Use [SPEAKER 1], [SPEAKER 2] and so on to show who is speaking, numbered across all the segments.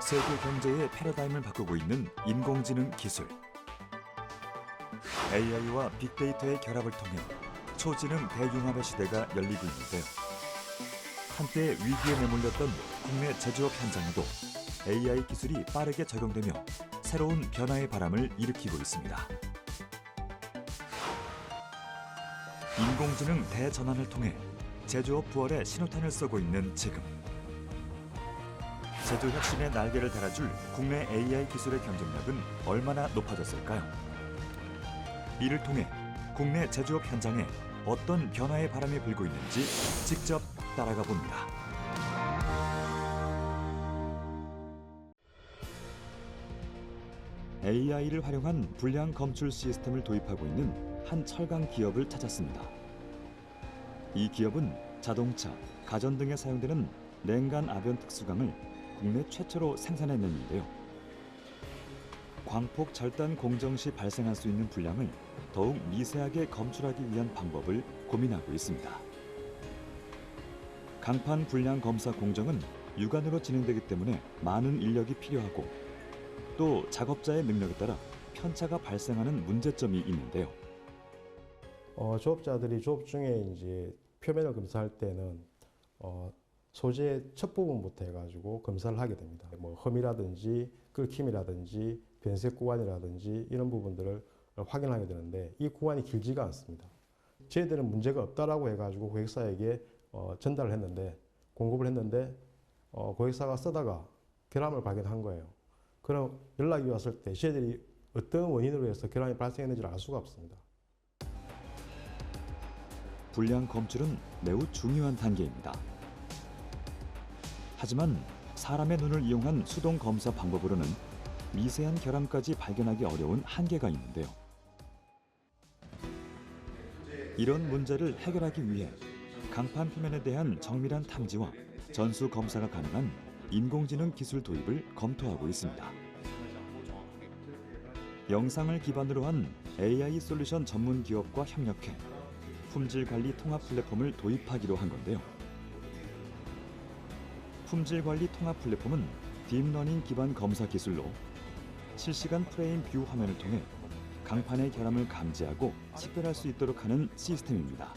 [SPEAKER 1] 세계 경제의 패러다임을 바꾸고 있는 인공지능 기술. AI와 빅데이터의 결합을 통해 초지능 대융합의 시대가 열리고 있는데요. 한때 위기에 내몰렸던 국내 제조업 현장에도 AI 기술이 빠르게 적용되며 새로운 변화의 바람을 일으키고 있습니다. 인공지능 대전환을 통해 제조업 부활의 신호탄을 쏘고 있는 지금. 제조 혁신의 날개를 달아줄 국내 AI 기술의 경쟁력은 얼마나 높아졌을까요? 이를 통해 국내 제조업 현장에 어떤 변화의 바람이 불고 있는지 직접 따라가 봅니다. AI를 활용한 불량 검출 시스템을 도입하고 있는 한 철강 기업을 찾았습니다. 이 기업은 자동차, 가전 등에 사용되는 냉간 아변 특수강을 국내 최초로 생산해냈는데요. 광폭 절단 공정 시 발생할 수 있는 불량을 더욱 미세하게 검출하기 위한 방법을 고민하고 있습니다. 강판 불량 검사 공정은 육안으로 진행되기 때문에 많은 인력이 필요하고 또 작업자의 능력에 따라 편차가 발생하는 문제점이 있는데요.
[SPEAKER 2] 어, 조업자들이 조업 중에 이제 표면을 검사할 때는 어, 소재의 첫 부분부터 해가지고 검사를 하게 됩니다. 뭐 흠이라든지 끓김이라든지 변색 구간이라든지 이런 부분들을 확인하게 되는데 이 구간이 길지가 않습니다. 저희들은 문제가 없다라고 해가지고 고객사에게 어, 전달을 했는데 공급을 했는데 어, 고객사가 쓰다가 결함을 발견한 거예요. 그럼 연락이 왔을 때 저희들이 어떤 원인으로 해서 결함이 발생했는지를 알 수가 없습니다.
[SPEAKER 1] 불량 검출은 매우 중요한 단계입니다. 하지만 사람의 눈을 이용한 수동 검사 방법으로는 미세한 결함까지 발견하기 어려운 한계가 있는데요. 이런 문제를 해결하기 위해 강판 표면에 대한 정밀한 탐지와 전수 검사가 가능한 인공지능 기술 도입을 검토하고 있습니다. 영상을 기반으로 한 AI 솔루션 전문 기업과 협력해 품질 관리 통합 플랫폼을 도입하기로 한 건데요. 품질 관리 통합 플랫폼은 딥러닝 기반 검사 기술로 실시간 프레임 뷰 화면을 통해 강판의 결함을 감지하고 식별할 수 있도록 하는 시스템입니다.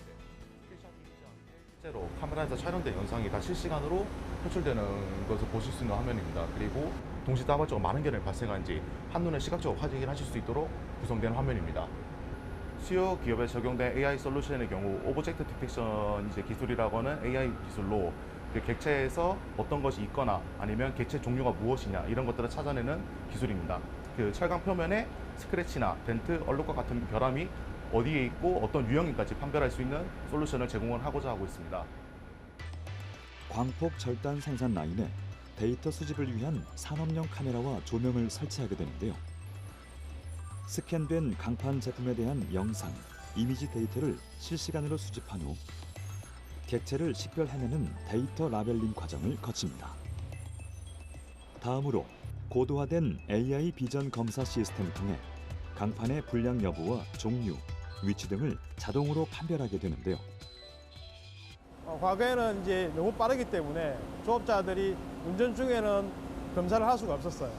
[SPEAKER 3] 실제로 카메라에서 촬영된 영상이 다 실시간으로 표출되는 것을 보실 수 있는 화면입니다. 그리고 동시다발적으로 많은 결함이 발생한지 한눈에 시각적으로 확인하실 수 있도록 구성된 화면입니다. 수요 기업에 적용된 AI 솔루션의 경우 오브젝트 디텍션 기술이라고 하는 AI 기술로 그 객체에서 어떤 것이 있거나 아니면 객체 종류가 무엇이냐 이런 것들을 찾아내는 기술입니다. 그 철강 표면에 스크래치나 덴트, 얼룩과 같은 결함이 어디에 있고 어떤 유형인까지 판별할 수 있는 솔루션을 제공을 하고자 하고 있습니다.
[SPEAKER 1] 광폭 절단 생산 라인에 데이터 수집을 위한 산업용 카메라와 조명을 설치하게 되는데요. 스캔된 강판 제품에 대한 영상, 이미지 데이터를 실시간으로 수집한 후 객체를 식별해내는 데이터 라벨링 과정을 거칩니다. 다음으로 고도화된 AI 비전 검사 시스템을 통해 강판의 불량 여부와 종류, 위치 등을 자동으로 판별하게 되는데요.
[SPEAKER 2] 어, 과거에는 이제 너무 빠르기 때문에 조업자들이 운전 중에는 검사를 할 수가 없었어요.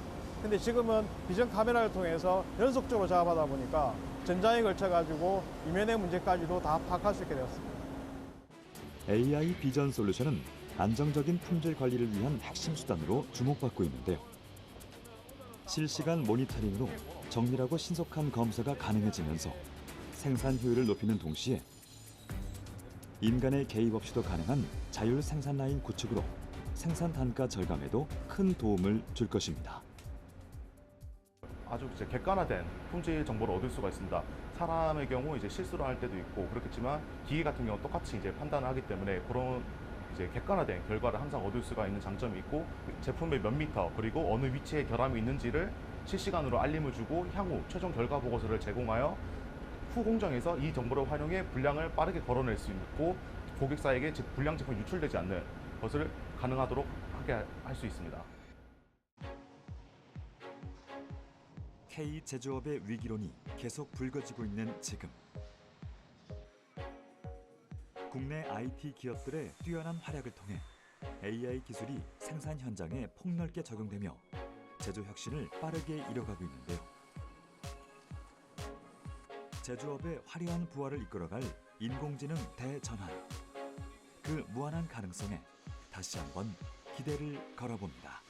[SPEAKER 2] 근데 지금은 비전 카메라를 통해서 연속적으로 작업하다 보니까 전장에 걸쳐가지고 이면의 문제까지도 다 파악할 수 있게 되었습니다.
[SPEAKER 1] AI 비전 솔루션은 안정적인 품질 관리를 위한 핵심 수단으로 주목받고 있는데요. 실시간 모니터링으로 정밀하고 신속한 검사가 가능해지면서 생산 효율을 높이는 동시에 인간의 개입 없이도 가능한 자율 생산 라인 구축으로 생산 단가 절감에도 큰 도움을 줄 것입니다.
[SPEAKER 3] 아주 이제 객관화된 품질 정보를 얻을 수가 있습니다. 사람의 경우 이제 실수를 할 때도 있고 그렇겠지만 기계 같은 경우 똑같이 이제 판단을 하기 때문에 그런 이제 객관화된 결과를 항상 얻을 수가 있는 장점이 있고 제품의 몇 미터 그리고 어느 위치에 결함이 있는지를 실시간으로 알림을 주고 향후 최종 결과 보고서를 제공하여 후 공정에서 이 정보를 활용해 불량을 빠르게 걸어낼 수 있고 고객사에게 즉 불량 제품 유출되지 않는 것을 가능하도록 하게 할 수 있습니다.
[SPEAKER 1] K 제조업의 위기론이 계속 불거지고 있는 지금 국내 IT 기업들의 뛰어난 활약을 통해 AI 기술이 생산 현장에 폭넓게 적용되며 제조 혁신을 빠르게 이뤄가고 있는데요. 제조업의 화려한 부활을 이끌어갈 인공지능 대전환. 그 무한한 가능성에 다시 한번 기대를 걸어봅니다.